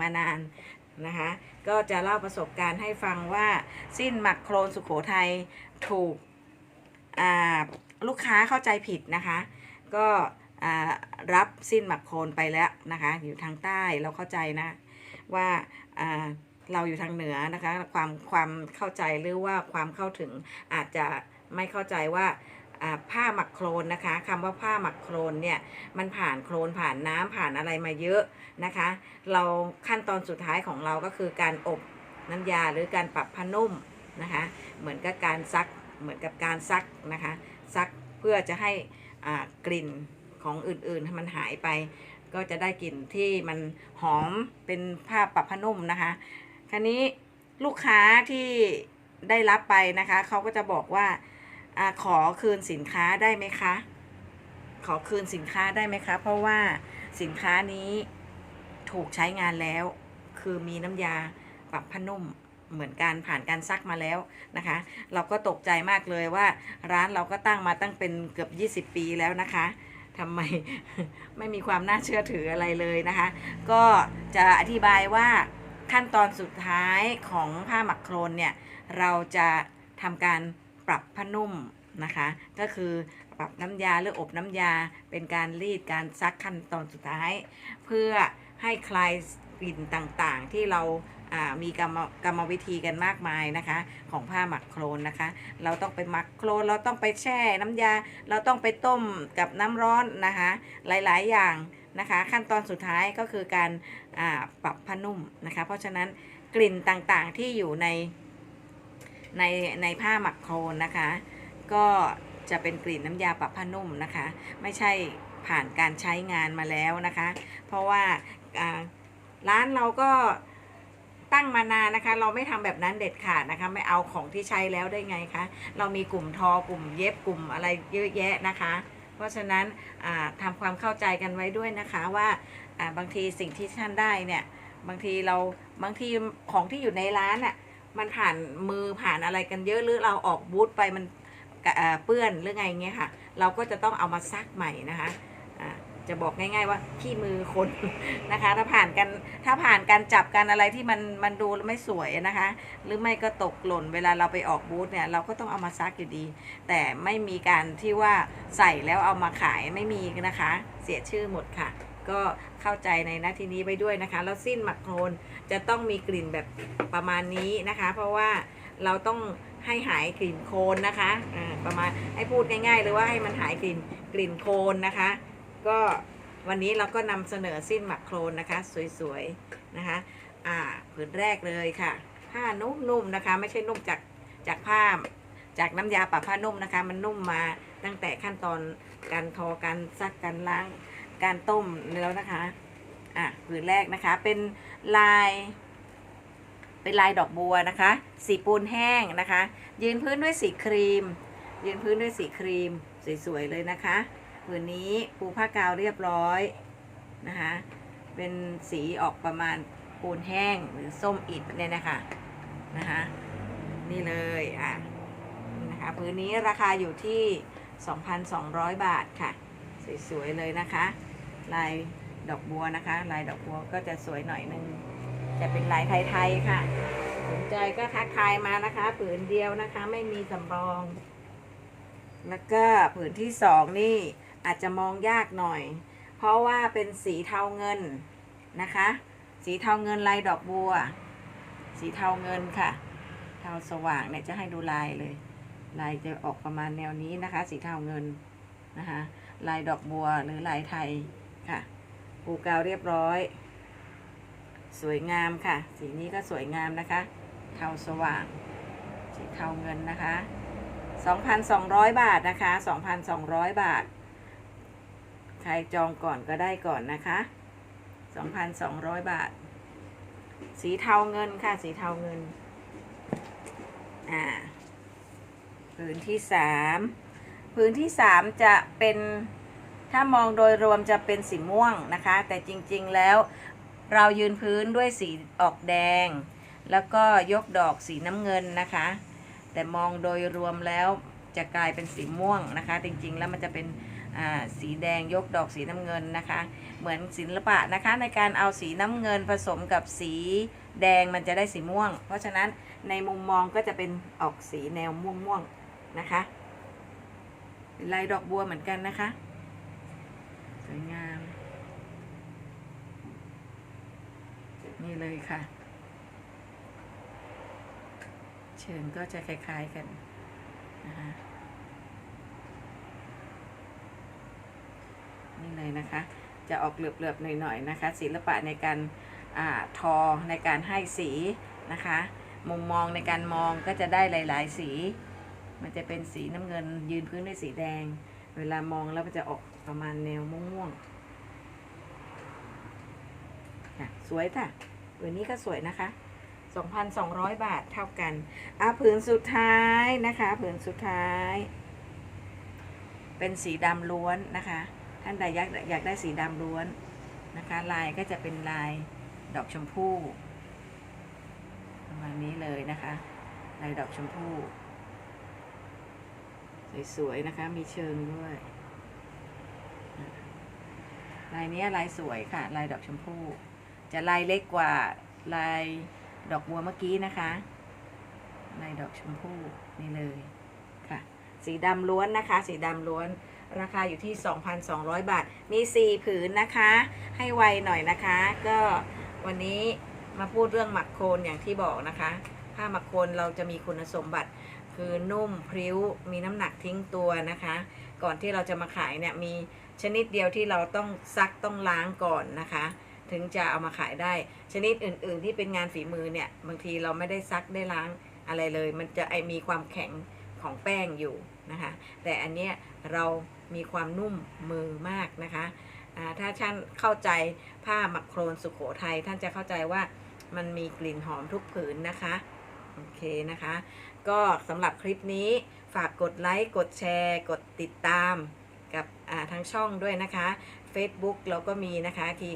มานานนะคะก็จะเล่าประสบการณ์ให้ฟังว่าสิ้นหมักโครนสุขโขทัยถูกลูกค้าเข้าใจผิดนะคะ ก็รับสิ้นหมักโครนไปแล้วนะคะอยู่ทางใต้เราเข้าใจนะว่าเราอยู่ทางเหนือนะคะความความเข้าใจหรือว่าความเข้าถึงอาจจะไม่เข้าใจว่า ผ้าหมักโครนนะคะคำว่าผ้าหมักโครนเนี่ยมันผ่านโครนผ่านน้ำผ่านอะไรมาเยอะนะคะ เราขั้นตอนสุดท้ายของเราก็คือการอบน้ำยาหรือการปรับผ้านุ่มนะคะเหมือนกับการซักเหมือนกับการซักนะคะซักเพื่อจะให้อ่ากลิ่นของอื่นๆมันหายไป ก็จะได้กลิ่นที่มันหอมเป็นผ้าปรับผ้านุ่มนะคะคราวนี้ลูกค้าที่ได้รับไปนะคะเขาก็จะบอกว่า อขอคืนสินค้าได้ไหมคะ ขอคืนสินค้าได้ไหมคะ เพราะว่าสินค้านี้ถูกใช้งานแล้ว คือมีน้ำยาปรับผ้านุ่มเหมือนการผ่านการซักมาแล้วนะคะ เราก็ตกใจมากเลยว่า ร้านเราก็ตั้งมาตั้งเป็นเกือบ 20 ปีแล้วนะคะทำไมไม่มีความน่าเชื่อถืออะไรเลยนะคะ ก็จะอธิบายว่าขั้นตอนสุดท้ายของผ้าหมักโครนเนี่ย เราจะทำการ ปรับผ้านุ่มนะคะ ก็คือปรับน้ำยาหรืออบน้ำยาเป็นการรีดการซักขั้นตอนสุดท้าย เพื่อให้คลายกลิ่นต่างๆ ที่เราอ่ามีกรรมกรรมวิธีกันมากมายนะคะ ของผ้าหมักโครนนะคะ เราต้องไปหมักโครนเราต้องไปแช่น้ำยา เราต้องไปต้มกับน้ำร้อนนะคะ หลายๆอย่างนะคะ ขั้นตอนสุดท้ายก็คือการอ่าปรับผ้านุ่มนะคะ เพราะฉะนั้นกลิ่นต่างๆที่อยู่ใน ในในผ้าหมักโครนนะคะ ก็จะเป็นกลิ่นน้ำยาปรับผ้านุ่มนะคะ ไม่ใช่ผ่านการใช้งานมาแล้วนะคะ เพราะว่าร้านเราก็ตั้งมานานนะคะ เราไม่ทำแบบนั้นเด็ดขาดนะคะ ไม่เอาของที่ใช้แล้วได้ไงคะ เรามีกลุ่มทอกลุ่มเย็บกลุ่มอะไรเยอะแยะนะคะ เพราะฉะนั้นอ่าทำความเข้าใจกันไว้ด้วยนะคะว่าอ่าบางทีสิ่งที่ท่านได้เนี่ย บางทีเราบางทีของที่อยู่ในร้านอะ มันผ่านมือผ่านอะไรกันเยอะหรือเราออกบูธไปมันเปื้อนหรือไงเงี้ยค่ะ เราก็จะต้องเอามาซักใหม่นะคะจะบอกง่าย ๆ ว่าขี้มือคนนะคะ ถ้าผ่านกันถ้าผ่านการจับกันอะไรที่มันมันดูไม่สวยนะคะ หรือไม่ก็ตกหล่นเวลาเราไปออกบูธเนี่ยเราก็ต้องเอามาซักอยู่ดี แต่ไม่มีการที่ว่าใส่แล้วเอามาขายไม่มีนะคะ เสียชื่อหมดค่ะ ก็เข้าใจในหน้าที่นี้ไปด้วยนะคะ แล้วสิ้นหมักโครนจะต้องมีกลิ่นแบบประมาณนี้นะคะ เพราะว่าเราต้องให้หายกลิ่นโคลนนะคะประมาณให้พูดง่ายๆเลยว่าให้มันหายกลิ่นกลิ่นโคลนนะคะ ก็วันนี้เราก็นำเสนอสิ้นหมักโครนนะคะ สวยๆนะคะอ่าผืนแรกเลยค่ะ ผ้านุ่มๆนะคะ ไม่ใช่นุ่มจากจากผ้าจากน้ำยาปรับผ้านุ่มนะคะ มันนุ่มมาตั้งแต่ขั้นตอนการทอการซักการล้าง การต้มแล้วนะคะอะผืนแรกนะคะเป็นลาย เป็นลายดอกบัวนะคะ สีปูนแห้งนะคะ ยืนพื้นด้วยสีครีม ยืนพื้นด้วยสีครีมสวยๆเลยนะคะผืนนี้ปูผ้ากาวเรียบร้อยนะคะเป็นสีออกประมาณปูนแห้งหรือส้มอิฐเนี่ยนะคะนะคะนี่เลยอะนี่นะคะพื้นนี้ราคาอยู่ที่ 2,200 บาทค่ะ สวย ๆ เลยนะคะ ลายดอกบัวนะคะ ลายดอกบัวก็จะสวยหน่อยนึงจะเป็นลายไทยๆค่ะสนใจก็ทักทายมานะคะ ผืนเดียวนะคะ ไม่มีสำรอง แล้วก็ผืนที่สองนี่อาจจะมองยากหน่อย เพราะว่าเป็นสีเทาเงินนะคะ สีเทาเงินลายดอกบัว สีเทาเงินค่ะ เทาสว่างเนี่ยจะให้ดูลายเลย ลายจะออกประมาณแนวนี้นะคะ สีเทาเงินนะคะ ลายดอกบัวหรือลายไทย ค่ะปูกาวเรียบร้อย สวยงามค่ะ สีนี้ก็สวยงามนะคะ เทาสว่าง สีเทาเงินนะคะ 2,200 บาทนะคะ 2,200 บาท ใครจองก่อนก็ได้ก่อนนะคะ 2,200 บาท สีเทาเงินค่ะ สีเทาเงิน อ่าพื้นที่สามพื้นที่สามจะเป็น ถ้ามองโดยรวมจะเป็นสีม่วงนะคะ แต่จริงๆแล้วเรายืนพื้นด้วยสีออกแดง แล้วก็ยกดอกสีน้ำเงินนะคะ แต่มองโดยรวมแล้วจะกลายเป็นสีม่วงนะคะ จริงๆแล้วมันจะเป็นสีแดงยกดอกสีน้ำเงินนะคะ เหมือนศิลปะนะคะในการเอาสีน้ำเงินผสมกับสีแดงมันจะได้สีม่วง เพราะฉะนั้นในมุมมองก็จะเป็นออกสีแนวม่วงม่วงๆนะคะลายดอกบัวเหมือนกันนะคะ สวยงาม นี่เลยค่ะ เชิงก็จะคล้าย ๆกันนะคะนี่เลยนะคะ จะออกเหลือบๆหน่อยๆนะคะ ศิลปะในการอทอในการให้สีนะคะ มุมมองในการมองก็จะได้หลาย ๆ สี มันจะเป็นสีน้ำเงิน ยืนพื้นด้วยสีแดง เวลามองแล้วมันจะออกประมาณแนวม่วงๆสวยค่ะ ผืนนี้ก็สวยนะคะ 2,200 บาทเท่ากันอะผืนสุดท้ายนะคะผืนสุดท้าย เป็นสีดำล้วนนะคะ ท่านใดอยากอยากได้สีดำล้วนนะคะ ลายก็จะเป็นลายดอกชมพู่ประมาณนี้เลยนะคะลายดอกชมพู่สวยๆนะคะ มีเชิงด้วยลายนี้ลายสวยค่ะ ลายดอกชมพู่ จะลายเล็กกว่าลายดอกบัวเมื่อกี้นะคะลายดอกชมพู่นี่เลยค่ะ สีดำล้วนนะคะ สีดำล้วนราคาอยู่ที่ 2,200 บาท มี 4 ผืนนะคะ ให้ไวหน่อยนะคะ ก็วันนี้มาพูดเรื่องหมักโคนอย่างที่บอกนะคะ ผ้าหมักโคนเราจะมีคุณสมบัติ คือนุ่มพริ้ว มีน้ำหนักทิ้งตัวนะคะ ก่อนที่เราจะมาขายเนี่ยมีชนิดเดียวที่เราต้องซักต้องล้างก่อนนะคะ ถึงจะเอามาขายได้ ชนิดอื่น ๆ ที่เป็นงานฝีมือเนี่ย บางทีเราไม่ได้ซักได้ล้างอะไรเลย มันจะไอมีความแข็งของแป้งอยู่นะคะ แต่อันเนี้ยเรามีความนุ่มมือมากนะคะถ้าท่านเข้าใจผ้าหมักโครนสุขโขทัยท่านจะเข้าใจว่ามันมีกลิ่นหอมทุกผืนนะคะโอเคนะคะ ก็สำหรับคลิปนี้ฝากกดไลค์กดแชร์ กดติดตามกับอ่าทางช่องด้วยนะคะ Facebook เราก็มีนะคะคี